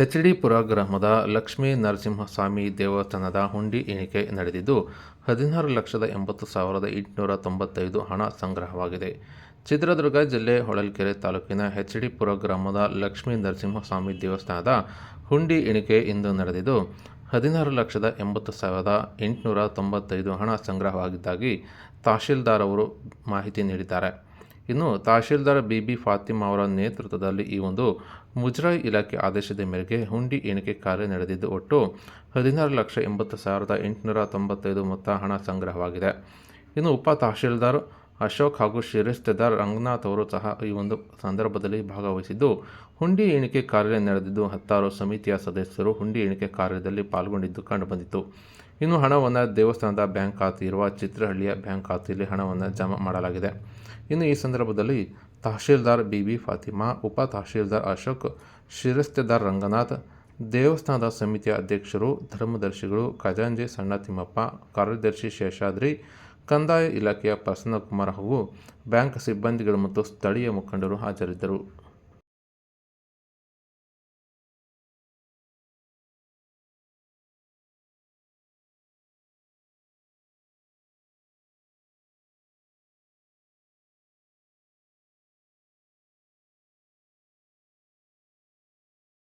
H D ಪುರ ಗ್ರಾಮದ ಲಕ್ಷ್ಮೀ ನರಸಿಂಹಸ್ವಾಮಿ ದೇವಸ್ಥಾನದ ಹುಂಡಿ ಎಣಿಕೆ ನಡೆದಿದ್ದು, ಹದಿನಾರು ಲಕ್ಷದ ಎಂಬತ್ತು ಸಾವಿರದ ಎಂಟುನೂರ ತೊಂಬತ್ತೈದು ಹಣ ಸಂಗ್ರಹವಾಗಿದೆ. ಚಿತ್ರದುರ್ಗ ಜಿಲ್ಲೆ ಹೊಳಲ್ಕೆರೆ ತಾಲೂಕಿನ ಎಚ್ ಡಿ ಪುರ ಗ್ರಾಮದ ಲಕ್ಷ್ಮೀ ನರಸಿಂಹಸ್ವಾಮಿ ದೇವಸ್ಥಾನದ ಹುಂಡಿ ಎಣಿಕೆ ಇಂದು ನಡೆದಿದ್ದು, ಹದಿನಾರು ಲಕ್ಷದ ಎಂಬತ್ತು ಸಾವಿರದ ಎಂಟುನೂರ ತೊಂಬತ್ತೈದು ಹಣ ಸಂಗ್ರಹವಾಗಿದ್ದಾಗಿ ತಹಶೀಲ್ದಾರ್ ಅವರು ಮಾಹಿತಿ ನೀಡಿದ್ದಾರೆ. ಇನ್ನು ತಹಶೀಲ್ದಾರ್ ಬಿ ಬಿ ಫಾತಿಮಾ ಅವರ ನೇತೃತ್ವದಲ್ಲಿ ಈ ಒಂದು ಮುಜರಾಯಿ ಇಲಾಖೆ ಆದೇಶದ ಮೇರೆಗೆ ಹುಂಡಿ ಎಣಿಕೆ ಕಾರ್ಯ ನಡೆದಿದ್ದು ಒಟ್ಟು ಹದಿನಾರು ಲಕ್ಷ ಎಂಬತ್ತು ಸಾವಿರದ ಎಂಟುನೂರ ತೊಂಬತ್ತೈದು ಮೊತ್ತ ಹಣ ಸಂಗ್ರಹವಾಗಿದೆ. ಇನ್ನು ಉಪ ತಹಶೀಲ್ದಾರ್ ಅಶೋಕ್ ಹಾಗೂ ಶಿರಸ್ತೇದಾರ್ ರಂಗನಾಥ್ ಅವರು ಸಹ ಈ ಒಂದು ಸಂದರ್ಭದಲ್ಲಿ ಭಾಗವಹಿಸಿದ್ದು. ಹುಂಡಿ ಎಣಿಕೆ ಕಾರ್ಯ ನಡೆದಿದ್ದು ಹತ್ತಾರು ಸಮಿತಿಯ ಸದಸ್ಯರು ಹುಂಡಿ ಎಣಿಕೆ ಕಾರ್ಯದಲ್ಲಿ ಪಾಲ್ಗೊಂಡಿದ್ದು ಕಂಡುಬಂದಿತ್ತು. ಇನ್ನು ಹಣವನ್ನು ದೇವಸ್ಥಾನದ ಬ್ಯಾಂಕ್ ಖಾತೆ ಇರುವ ಚಿತ್ರಹಳ್ಳಿಯ ಬ್ಯಾಂಕ್ ಖಾತೆಯಲ್ಲಿ ಹಣವನ್ನು ಜಮಾ ಮಾಡಲಾಗಿದೆ. ಇನ್ನು ಈ ಸಂದರ್ಭದಲ್ಲಿ ತಹಶೀಲ್ದಾರ್ ಬಿ ಬಿ ಫಾತಿಮಾ, ಉಪ ತಹಶೀಲ್ದಾರ್ ಅಶೋಕ್ ಶಿರಸ್ತೆದಾರ್ ರಂಗನಾಥ್, ದೇವಸ್ಥಾನದ ಸಮಿತಿಯ ಅಧ್ಯಕ್ಷರು, ಧರ್ಮದರ್ಶಿಗಳು ಖಜಾಂಜಿ ಸಣ್ಣ ತಿಮ್ಮಪ್ಪ ಕಾರ್ಯದರ್ಶಿ ಶೇಷಾದ್ರಿ ಕಂದಾಯ ಇಲಾಖೆಯ ಪ್ರಸನ್ನಕುಮಾರ್ ಹಾಗೂ ಬ್ಯಾಂಕ್ ಸಿಬ್ಬಂದಿಗಳು ಮತ್ತು ಸ್ಥಳೀಯ ಮುಖಂಡರು ಹಾಜರಿದ್ದರು.